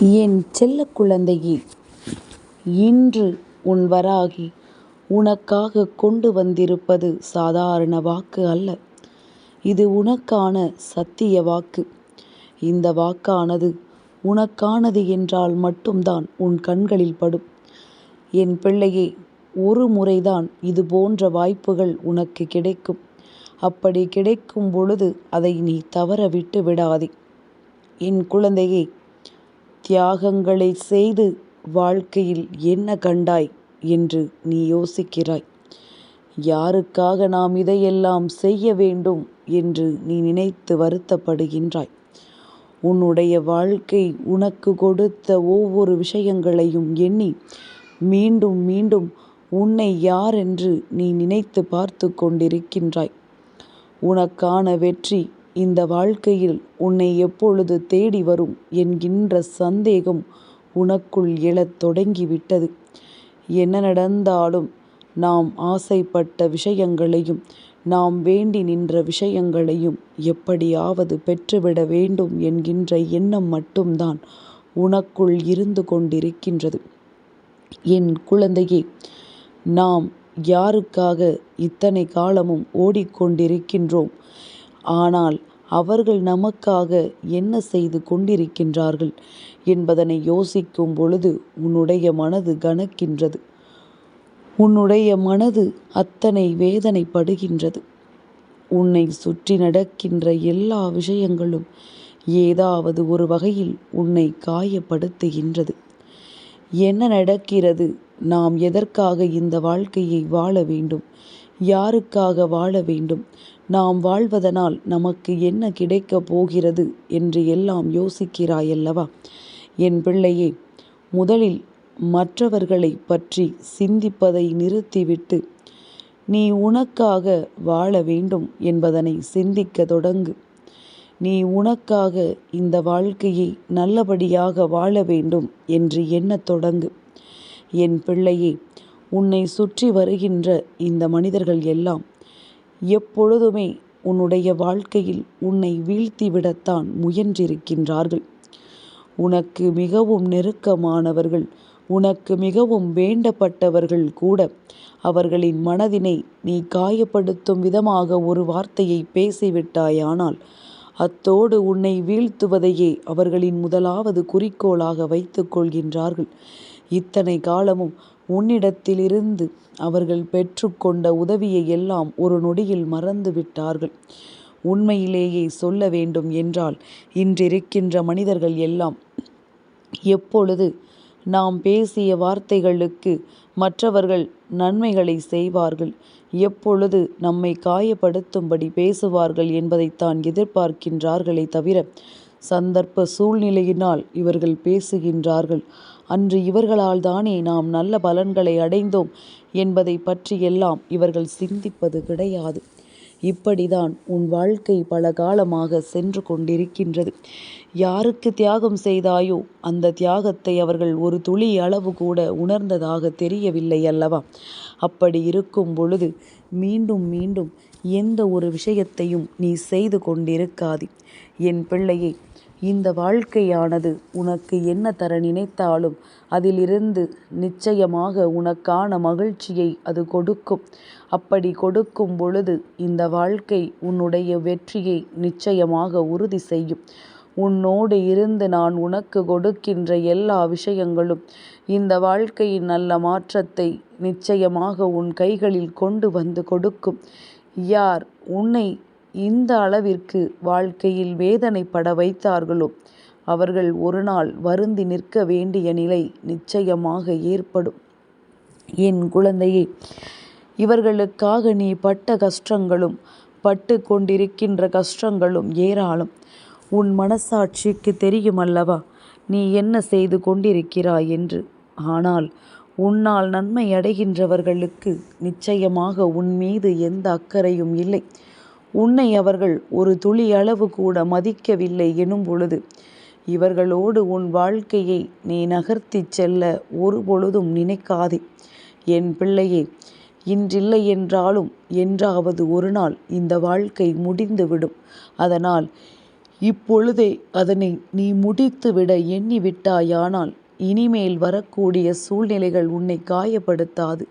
என் செல்ல குழந்தையே இன்று உன் வராகி உனக்காக கொண்டு வந்திருப்பது சாதாரண வாக்கு அல்ல. இது உனக்கான சத்திய வாக்கு. இந்த வாக்கானது உனக்கானது என்றால் மட்டும்தான் உன் கண்களில் படும். என் பிள்ளையே ஒரு முறைதான் இதுபோன்ற வாய்ப்புகள் உனக்கு கிடைக்கும். அப்படி கிடைக்கும் பொழுது அதை நீ தவற விட்டு விடாதே. என் குழந்தையை தியாகங்களை செய்து வாழ்க்கையில் என்ன கண்டாய் என்று நீ யோசிக்கிறாய். யாருக்காக நாம் இதையெல்லாம் செய்ய வேண்டும் என்று நீ நினைத்து வருத்தப்படுகின்றாய். உன்னுடைய வாழ்க்கை உனக்கு கொடுத்த ஒவ்வொரு விஷயங்களையும் எண்ணி மீண்டும் மீண்டும் உன்னை யாரென்று நீ நினைத்து பார்த்துக் கொண்டிருக்கின்றாய். உனக்கான வெற்றி இந்த வாழ்க்கையில் உன்னை எப்பொழுது தேடி வரும் என்கின்ற சந்தேகம் உனக்குள் எழத் தொடங்கிவிட்டது. என்ன நடந்தாலும் நாம் ஆசைப்பட்ட விஷயங்களையும் நாம் வேண்டி நின்ற விஷயங்களையும் எப்படியாவது பெற்றுவிட வேண்டும் என்கின்ற எண்ணம் மட்டும்தான் உனக்குள் இருந்து கொண்டிருக்கின்றது. என் குழந்தையே நாம் யாருக்காக இத்தனை காலமும் ஓடிக்கொண்டிருக்கின்றோம். ஆனால் அவர்கள் நமக்காக என்ன செய்து கொண்டிருக்கின்றார்கள் என்பதனை யோசிக்கும் பொழுது உன்னுடைய மனது கனக்கின்றது. உன்னுடைய மனது அத்தனை வேதனைப்படுகின்றது. உன்னை சுற்றி நடக்கின்ற எல்லா விஷயங்களும் ஏதாவது ஒரு வகையில் உன்னை காயப்படுத்துகின்றது. என்ன நடக்கிறது நாம் எதற்காக இந்த வாழ்க்கையை வாழ வேண்டும்? யாருக்காக வாழ வேண்டும்? நாம் வாழ்வதனால் நமக்கு என்ன கிடைக்கப் போகிறது என்று எல்லாம் யோசிக்கிறாயல்லவா? என் பிள்ளையே முதலில் மற்றவர்களை பற்றி சிந்திப்பதை நிறுத்திவிட்டு நீ உனக்காக வாழ வேண்டும் என்பதனை சிந்திக்க தொடங்கு. நீ உனக்காக இந்த வாழ்க்கையை நல்லபடியாக வாழ வேண்டும் என்று எண்ணத் தொடங்கு. என் பிள்ளையே உன்னை சுற்றி வருகின்ற இந்த மனிதர்கள் எல்லாம் எப்பொழுதுமே உன்னுடைய வாழ்க்கையில் உன்னை வீழ்த்திவிடத்தான் முயன்றிருக்கின்றார்கள். உனக்கு மிகவும் நெருக்கமானவர்கள் உனக்கு மிகவும் வேண்டப்பட்டவர்கள் கூட அவர்களின் மனதினை நீ காயப்படுத்தும் விதமாக ஒரு வார்த்தையை பேசிவிட்டாயானால் அத்தோடு உன்னை வீழ்த்துவதையே அவர்களின் முதலாவது குறிக்கோளாக வைத்துக் கொள்கின்றார்கள். இத்தனை காலமும் உன்னிடத்திலிருந்து அவர்கள் பெற்றுக்கொண்ட உதவியை எல்லாம் ஒரு நொடியில் மறந்து விட்டார்கள். உண்மையிலேயே சொல்ல வேண்டும் என்றால் இன்றிருக்கின்ற மனிதர்கள் எல்லாம் எப்பொழுது நாம் பேசிய வார்த்தைகளுக்கு மற்றவர்கள் நன்மைகளை செய்வார்கள் எப்பொழுது நம்மை காயப்படுத்தும்படி பேசுவார்கள் என்பதைத்தான் எதிர்பார்க்கின்றார்களே தவிர சந்தர்ப்ப சூழ்நிலையினால் இவர்கள் பேசுகின்றார்கள். அன்று இவர்களால் தானே நாம் நல்ல பலன்களை அடைந்தோம் என்பதை பற்றியெல்லாம் இவர்கள் சிந்திப்பது கிடையாது. இப்படிதான் உன் வாழ்க்கை பல காலமாக சென்று கொண்டிருக்கின்றது. யாருக்கு தியாகம் செய்தாயோ அந்த தியாகத்தை அவர்கள் ஒரு துளி அளவு கூட உணர்ந்ததாக தெரியவில்லை அல்லவா? அப்படி இருக்கும் பொழுது மீண்டும் மீண்டும் எந்த ஒரு விஷயத்தையும் நீ செய்து கொண்டிருக்காது என் பிள்ளையை இந்த வாழ்க்கையானது உனக்கு என்ன தர நினைத்தாலும் அதிலிருந்து நிச்சயமாக உனக்கான மகிழ்ச்சியை அது கொடுக்கும். அப்படி கொடுக்கும் பொழுது இந்த வாழ்க்கை உன்னுடைய வெற்றியை நிச்சயமாக உறுதி செய்யும். உன்னோடு இருந்து நான் உனக்கு கொடுக்கின்ற எல்லா விஷயங்களும் இந்த வாழ்க்கையின் நல்ல மாற்றத்தை நிச்சயமாக உன் கைகளில் கொண்டு வந்து கொடுக்கும். யார் உன்னை இந்த அளவிற்கு வாழ்க்கையில் வேதனைப்பட வைத்தார்களோ அவர்கள் ஒருநாள் வருந்தி நிற்க வேண்டிய நிலை நிச்சயமாக ஏற்படும். என் குழந்தையே இவர்களுக்காக நீ பட்ட கஷ்டங்களும் பட்டு கொண்டிருக்கின்ற கஷ்டங்களும் ஏராளம். உன் மனசாட்சிக்கு தெரியுமல்லவா நீ என்ன செய்து கொண்டிருக்கிறாய் என்று. ஆனால் உன்னால் நன்மை அடைகின்றவர்களுக்கு நிச்சயமாக உன் மீது எந்த அக்கறையும் இல்லை. உன்னை அவர்கள் ஒரு துளி அளவு கூட மதிக்கவில்லை எனும் பொழுது இவர்களோடு உன் வாழ்க்கையை நீ நகர்த்திச் செல்ல ஒரு பொழுதும் நினைக்காதே. என் பிள்ளையே இன்றில்லை என்றாலும் என்றாவது ஒருநாள் இந்த வாழ்க்கை முடிந்துவிடும். அதனால் இப்பொழுதே அதனை நீ முடித்துவிட எண்ணி விட்டாயானால் இனிமேல் வரக்கூடிய சூழ்நிலைகள் உன்னை காயப்படுத்தாது.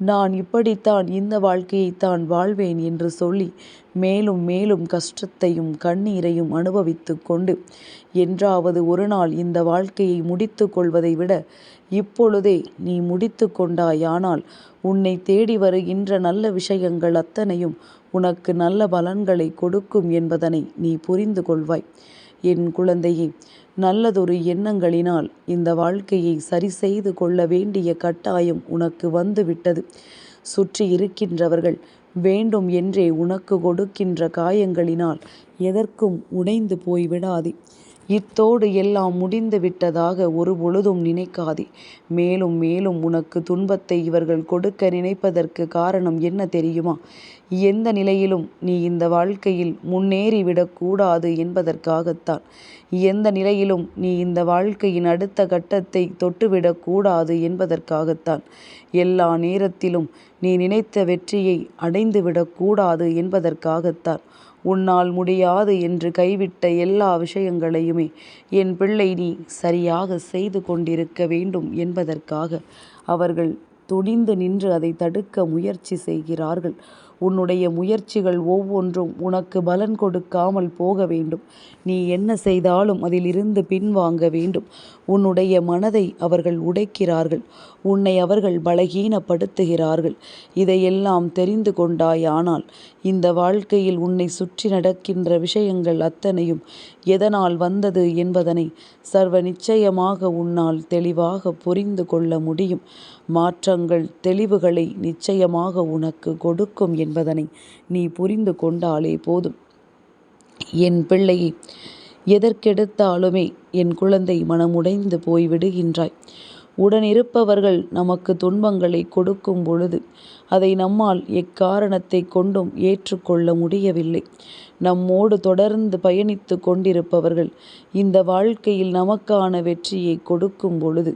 நான் இப்படித்தான் இந்த வாழ்க்கையைத்தான் வாழ்வேன் என்று சொல்லி மேலும் மேலும் கஷ்டத்தையும் கண்ணீரையும் அனுபவித்து கொண்டு என்றாவது ஒரு நாள் இந்த வாழ்க்கையை முடித்து கொள்வதை விட இப்பொழுதே நீ முடித்து கொண்டாயானால் உன்னை தேடி வருகின்ற நல்ல விஷயங்கள் அத்தனையும் உனக்கு நல்ல பலன்களை கொடுக்கும் என்பதனை நீ புரிந்து கொள்வாய். என் குழந்தையே நல்லதொரு எண்ணங்களினால் இந்த வாழ்க்கையை சரி செய்து கொள்ள வேண்டிய கட்டாயம் உனக்கு வந்துவிட்டது. சுற்றி இருக்கின்றவர்கள் வேண்டும் என்றே உனக்கு கொடுக்கின்ற காயங்களினால் எதற்கும் உடைந்து போய்விடாதே இத்தோடு எல்லாம் முடிந்து விட்டதாக ஒருபொழுதும் நினைக்காதே. மேலும் மேலும் உனக்கு துன்பத்தை இவர்கள் கொடுக்க நினைப்பதற்கு காரணம் என்ன தெரியுமா? எந்த நிலையிலும் நீ இந்த வாழ்க்கையில் முன்னேறிவிடக் கூடாது என்பதற்காகத்தான். எந்த நிலையிலும் நீ இந்த வாழ்க்கையின் அடுத்த கட்டத்தை தொட்டுவிடக் கூடாது என்பதற்காகத்தான். எல்லா நேரத்திலும் நீ நினைத்த வெற்றியை அடைந்துவிடக் கூடாது என்பதற்காகத்தான். உன்னால் முடியாது என்று கைவிட்ட எல்லா விஷயங்களையுமே என் பிள்ளை நீ சரியாக செய்து கொண்டிருக்க வேண்டும் என்பதற்காக அவர்கள் துணிந்து நின்று அதை தடுக்க முயற்சி செய்கிறார்கள். உன்னுடைய முயற்சிகள் ஒவ்வொன்றும் உனக்கு பலன் கொடுக்காமல் போக வேண்டும். நீ என்ன செய்தாலும் அதிலிருந்து பின்வாங்க வேண்டும். உன்னுடைய மனதை அவர்கள் உடைக்கிறார்கள். உன்னை அவர்கள் பலகீனப்படுத்துகிறார்கள். இதையெல்லாம் தெரிந்து கொண்டாயானால் இந்த வாழ்க்கையில் உன்னை சுற்றி நடக்கின்ற விஷயங்கள் அத்தனையும் எதனால் வந்தது என்பதனை சர்வ நிச்சயமாக உன்னால் தெளிவாக புரிந்து கொள்ள முடியும். மாற்றங்கள் தெளிவுகளை நிச்சயமாக உனக்கு கொடுக்கும் என்பதனை நீ புரிந்து கொண்டாலே போதும். என் பிள்ளையை எதற்கெடுத்தாலுமே என் குழந்தை மனமுடைந்து போய் விடுகின்றாய். உடனிருப்பவர்கள் நமக்கு துன்பங்களை கொடுக்கும் பொழுது அதை நம்மால் எக்காரணத்தை கொண்டும் ஏற்றுக்கொள்ள முடியவில்லை. நம்மோடு தொடர்ந்து பயணித்து கொண்டிருப்பவர்கள் இந்த வாழ்க்கையில் நமக்கான வெற்றியை கொடுக்கும் பொழுது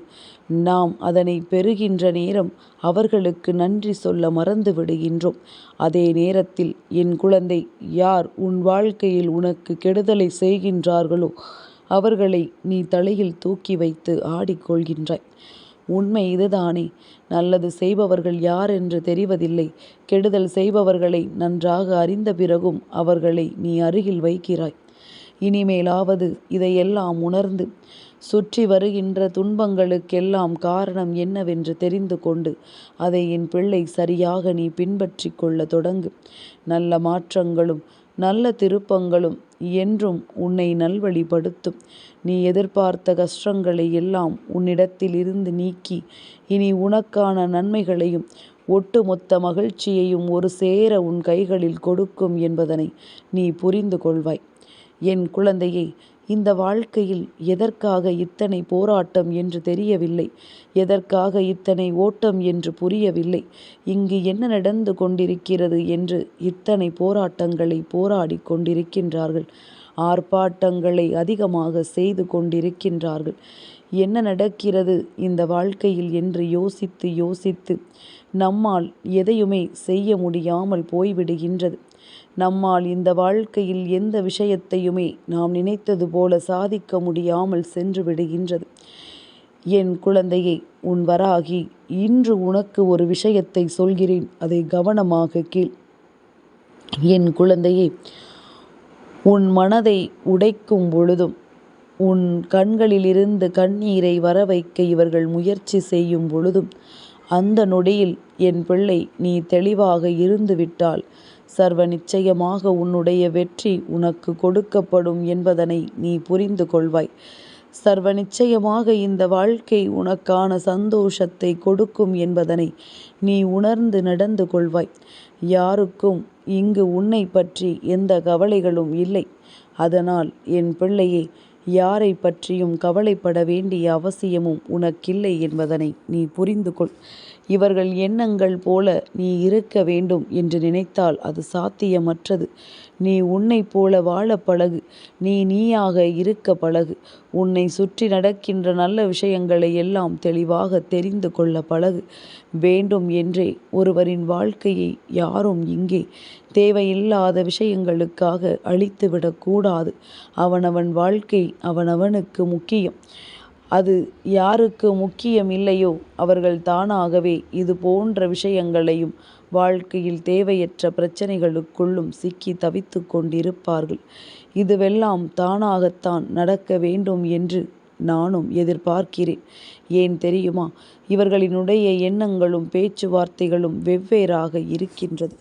நாம் அதனை பெறுகின்ற நேரம் அவர்களுக்கு நன்றி சொல்ல மறந்து விடுகின்றோம். அதே நேரத்தில் என் குழந்தை யார் உன் வாழ்க்கையில் உனக்கு கெடுதலை செய்கின்றார்களோ அவர்களை நீ தலையில் தூக்கி வைத்து ஆடிக்கொள்கின்றாய். உண்மை இதுதானே நல்லது செய்பவர்கள் யார் என்று தெரிவதில்லை. கெடுதல் செய்பவர்களை நன்றாக அறிந்த பிறகும் அவர்களை நீ அருகில் வைக்கிறாய். இனிமேலாவது இதையெல்லாம் உணர்ந்து சுற்றி வருகின்ற துன்பங்களுக்கெல்லாம் காரணம் என்னவென்று தெரிந்து கொண்டு அதை என் பிள்ளை சரியாக நீ பின்பற்றி கொள்ள தொடங்கு. நல்ல மாற்றங்களும் நல்ல திருப்பங்களும் என்றும் உன்னை நல்வழிப்படுத்தும். நீ எதிர்பார்த்த கஷ்டங்களை எல்லாம் உன்னிடத்தில் இருந்து நீக்கி இனி உனக்கான நன்மைகளையும் ஒட்டுமொத்த மகிழ்ச்சியையும் ஒரு சேர உன் கைகளில் கொடுக்கும் என்பதனை நீ புரிந்து கொள்வாய். என் குழந்தையை இந்த வாழ்க்கையில் எதற்காக இத்தனை போராட்டம் என்று தெரியவில்லை. எதற்காக இத்தனை ஓட்டம் என்று புரியவில்லை. இங்கு என்ன நடந்து கொண்டிருக்கிறது என்று இத்தனை போராட்டங்களை போராடி கொண்டிருக்கின்றார்கள். ஆர்ப்பாட்டங்களை அதிகமாக செய்து கொண்டிருக்கின்றார்கள். என்ன நடக்கிறது இந்த வாழ்க்கையில் என்று யோசித்து யோசித்து நம்மால் எதையுமே செய்ய முடியாமல் போய்விடுகின்றது. நம்மால் இந்த வாழ்க்கையில் எந்த விஷயத்தையுமே நாம் நினைத்தது போல சாதிக்க முடியாமல் சென்று விடுகின்றது. என் குழந்தையே உன் வராகி இன்று உனக்கு ஒரு விஷயத்தை சொல்கிறேன் அதை கவனமாக கீழ் என் குழந்தையே உன் மனதை உடைக்கும் பொழுதும் உன் கண்களிலிருந்து கண்ணீரை வரவைக்க இவர்கள் முயற்சி செய்யும் பொழுதும் அந்த நொடியில் என் பிள்ளை நீ தெளிவாக இருந்துவிட்டால் சர்வ நிச்சயமாக உன்னுடைய வெற்றி உனக்கு கொடுக்கப்படும் என்பதனை நீ புரிந்து கொள்வாய். சர்வ நிச்சயமாக இந்த வாழ்க்கை உனக்கான சந்தோஷத்தை கொடுக்கும் என்பதனை நீ உணர்ந்து நடந்து கொள்வாய். யாருக்கும் இங்கு உன்னை பற்றி எந்த கவலைகளும் இல்லை. அதனால் என் பிள்ளையே யாரை பற்றியும் கவலைப்பட வேண்டிய அவசியமும் உனக்கில்லை என்பதனை நீ புரிந்து கொள். இவர்கள் எண்ணங்கள் போல நீ இருக்க வேண்டும் என்று நினைத்தால் அது சாத்தியமற்றது. நீ உன்னைப் போல வாழ பழகு. நீ நீயாக இருக்க பழகு. உன்னை சுற்றி நடக்கின்ற நல்ல விஷயங்களை எல்லாம் தெளிவாக தெரிந்து கொள்ள பழகு. வேண்டும் என்றே ஒருவரின் வாழ்க்கையை யாரும் இங்கே தேவையில்லாத விஷயங்களுக்காக அழித்துவிடக்கூடாது அவனவன் வாழ்க்கை அவனவனுக்கு முக்கியம். அது யாருக்கு முக்கியம் இல்லையோ அவர்கள் தானாகவே இது போன்ற விஷயங்களையும் வாழ்க்கையில் தேவையற்ற பிரச்சனைகளுக்குள்ளும் சிக்கி தவித்து கொண்டிருப்பார்கள். இதுவெல்லாம் தானாகத்தான் நடக்க வேண்டும் என்று நானும் எதிர்பார்க்கிறேன். ஏன் தெரியுமா? இவர்களினுடைய எண்ணங்களும் பேச்சுவார்த்தைகளும் வெவ்வேறாக இருக்கின்றது.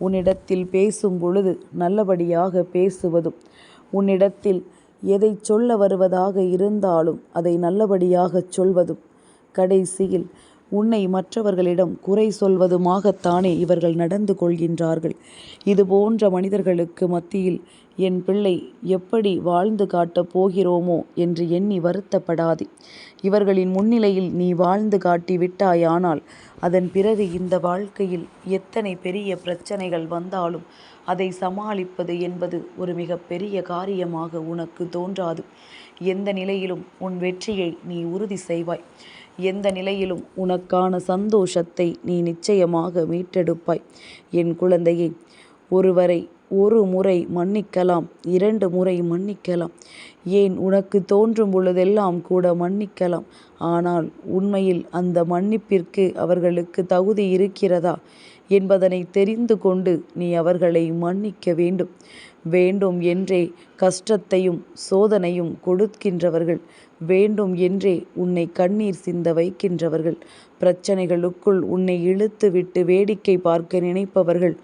உன்னிடத்தில் பேசும் பொழுது நல்லபடியாக பேசுவதும் உன்னிடத்தில் எதை சொல்ல வருவதாக இருந்தாலும் அதை நல்லபடியாகச் சொல்வதும் கடைசியில் உன்னை மற்றவர்களிடம் குறை சொல்வதுமாகத்தானே இவர்கள் நடந்து கொள்கின்றார்கள். இது போன்ற மனிதர்களுக்கு மத்தியில் என் பிள்ளை எப்படி வாழ்ந்து காட்டப் போகிறோமோ என்று எண்ணி வருத்தப்படாதே. இவர்களின் முன்னிலையில் நீ வாழ்ந்து காட்டி விட்டாயானால் அதன் பிறகு இந்த வாழ்க்கையில் எத்தனை பெரிய பிரச்சனைகள் வந்தாலும் அதை சமாளிப்பது என்பது ஒரு மிக பெரிய காரியமாக உனக்கு தோன்றாது. எந்த நிலையிலும் உன் வெற்றியை நீ உறுதி செய்வாய். எந்த நிலையிலும் உனக்கான சந்தோஷத்தை நீ நிச்சயமாக மீட்டெடுப்பாய். என் குழந்தையை ஒருவரை ஒரு முறை மன்னிக்கலாம் இரண்டு முறை மன்னிக்கலாம். ஏன் உனக்கு தோன்றும் பொழுதெல்லாம் கூட மன்னிக்கலாம். ஆனால் உண்மையில் அந்த மன்னிப்பிற்கு அவர்களுக்கு தகுதி இருக்கிறதா என்பதனை தெரிந்து கொண்டு நீ அவர்களை மன்னிக்க வேண்டும். வேண்டும் என்றே கஷ்டத்தையும் சோதனையும் கொடுக்கின்றவர்கள். வேண்டும் என்றே உன்னை கண்ணீர் சிந்த வைக்கின்றவர்கள். பிரச்சனைகளுக்குள் உன்னை இழுத்து விட்டு வேடிக்கை பார்க்க நினைப்பவர்கள்.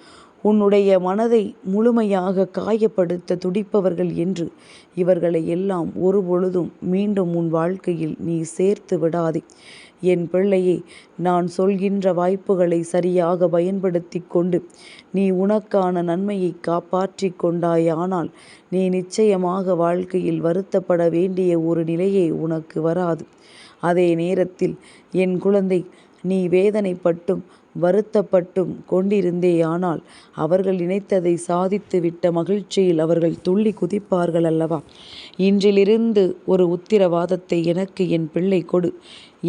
உன்னுடைய மனதை முழுமையாக காயப்படுத்த துடிப்பவர்கள் என்று இவர்களை எல்லாம் ஒருபொழுதும் மீண்டும் உன் வாழ்க்கையில் நீ சேர்த்து விடாதே. என் பிள்ளையே நான் சொல்கின்ற வாய்ப்புகளை சரியாக பயன்படுத்தி கொண்டு நீ உனக்கான நன்மையை காப்பாற்றி கொண்டாயானால் நீ நிச்சயமாக வாழ்க்கையில் வருத்தப்பட வேண்டிய ஒரு நிலையே உனக்கு வராது. அதே நேரத்தில் என் குழந்தை நீ வேதனைப்பட்டும் வருத்தப்பட்டும் கொண்டிருந்தேயானால் அவர்கள் நினைத்ததை சாதித்து விட்ட மகிழ்ச்சியில் அவர்கள் துள்ளி குதிப்பார்கள் அல்லவா? இன்றிலிருந்து ஒரு உத்திரவாதத்தை எனக்கு என் பிள்ளை கொடு.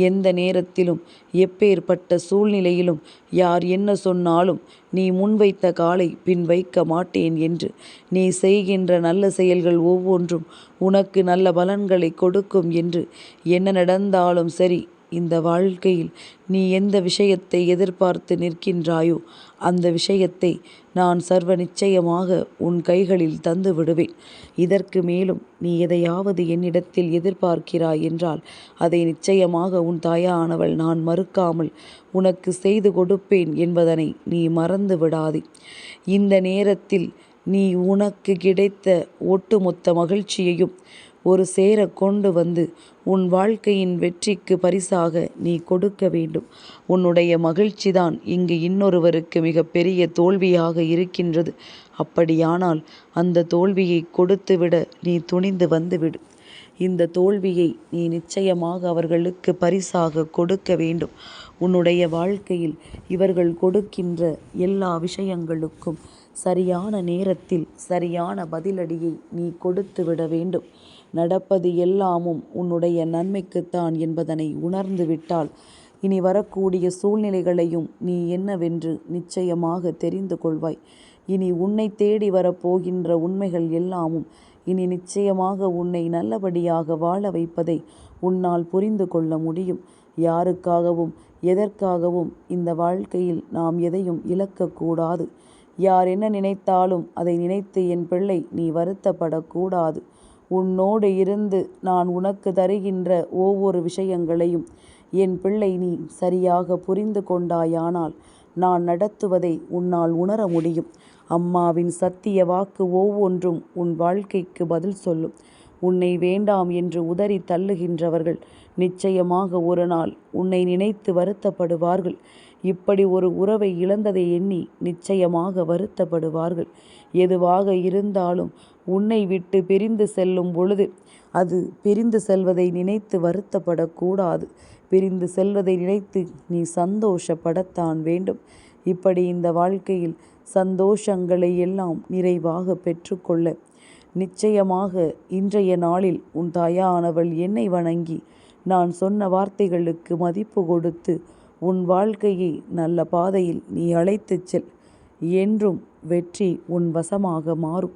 எந்த நேரத்திலும் எப்பேற்பட்ட சூழ்நிலையிலும் யார் என்ன சொன்னாலும் நீ முன்வைத்த காலை பின் வைக்க மாட்டேன் என்று. நீ செய்கின்ற நல்ல செயல்கள் ஒவ்வொன்றும் உனக்கு நல்ல பலன்களை கொடுக்கும் என்று. என்ன நடந்தாலும் சரி இந்த வாழ்க்கையில் நீ எந்த விஷயத்தை எதிர்பார்த்து நிற்கின்றாயோ அந்த விஷயத்தை நான் சர்வ நிச்சயமாக உன் கைகளில் தந்து விடுவேன். இதற்கு மேலும் நீ எதையாவது என்னிடத்தில் எதிர்பார்க்கிறாய் என்றால் அதை நிச்சயமாக உன் தாயானவள் நான் மறுக்காமல் உனக்கு செய்து கொடுப்பேன் என்பதனை நீ மறந்து விடாதே. இந்த நேரத்தில் நீ உனக்கு கிடைத்த ஒட்டுமொத்த மகிழ்ச்சியையும் ஒரு சேர கொண்டு வந்து உன் வாழ்க்கையின் வெற்றிக்கு பரிசாக நீ கொடுக்க வேண்டும். உன்னுடைய மகிழ்ச்சிதான் இங்கு இன்னொருவருக்கு மிகப்பெரிய தோல்வியாக இருக்கின்றது. அப்படியானால் அந்த தோல்வியை கொடுத்துவிட நீ துணிந்து வந்துவிடு. இந்த தோல்வியை நீ நிச்சயமாக அவர்களுக்கு பரிசாக கொடுக்க வேண்டும். உன்னுடைய வாழ்க்கையில் இவர்கள் கொடுக்கின்ற எல்லா விஷயங்களுக்கும் சரியான நேரத்தில் சரியான பதிலடியை நீ கொடுத்து விட வேண்டும். நடப்பது எல்லாமும் உன்னுடைய நன்மைக்குத்தான் என்பதனை உணர்ந்து விட்டால் இனி வரக்கூடிய சூழ்நிலைகளையும் நீ என்னவென்று நிச்சயமாக தெரிந்து கொள்வாய். இனி உன்னை தேடி வரப்போகின்ற உண்மைகள் எல்லாமும் இனி நிச்சயமாக உன்னை நல்லபடியாக வாழ வைப்பதை உன்னால் புரிந்து கொள்ள முடியும். யாருக்காகவும் எதற்காகவும் இந்த வாழ்க்கையில் நாம் எதையும் இழக்கக்கூடாது. யார் என்ன நினைத்தாலும் அதை நினைத்து என் பிள்ளை நீ வருத்தப்படக்கூடாது. உன்னோடு இருந்து நான் உனக்கு தருகின்ற ஒவ்வொரு விஷயங்களையும் என் பிள்ளை நீ சரியாக புரிந்து கொண்டாயானால் நான் நடத்துவதை உன்னால் உணர முடியும். அம்மாவின் சத்திய வாக்கு ஒவ்வொன்றும் உன் வாழ்க்கைக்கு பதில் சொல்லும். உன்னை வேண்டாம் என்று உதறி தள்ளுகின்றவர்கள் நிச்சயமாக ஒரு நாள் உன்னை நினைத்து வருத்தப்படுவார்கள். இப்படி ஒரு உறவை இழந்ததை எண்ணி நிச்சயமாக வருத்தப்படுவார்கள். எதுவாக இருந்தாலும் உன்னை விட்டு பிரிந்து செல்லும் பொழுது அது பிரிந்து செல்வதை நினைத்து வருத்தப்படக்கூடாது. பிரிந்து செல்வதை நினைத்து நீ சந்தோஷப்படத்தான் வேண்டும். இப்படி இந்த வாழ்க்கையில் சந்தோஷங்களை எல்லாம் நிறைவாக பெற்றுக்கொள்ள நிச்சயமாக இன்றைய நாளில் உன் தாயானவள் என்னை வணங்கி நான் சொன்ன வார்த்தைகளுக்கு மதிப்பு கொடுத்து உன் வாழ்க்கையை நல்ல பாதையில் நீ அழைத்துச் செல். என்றும் வெற்றி உன் வசமாக மாறும்.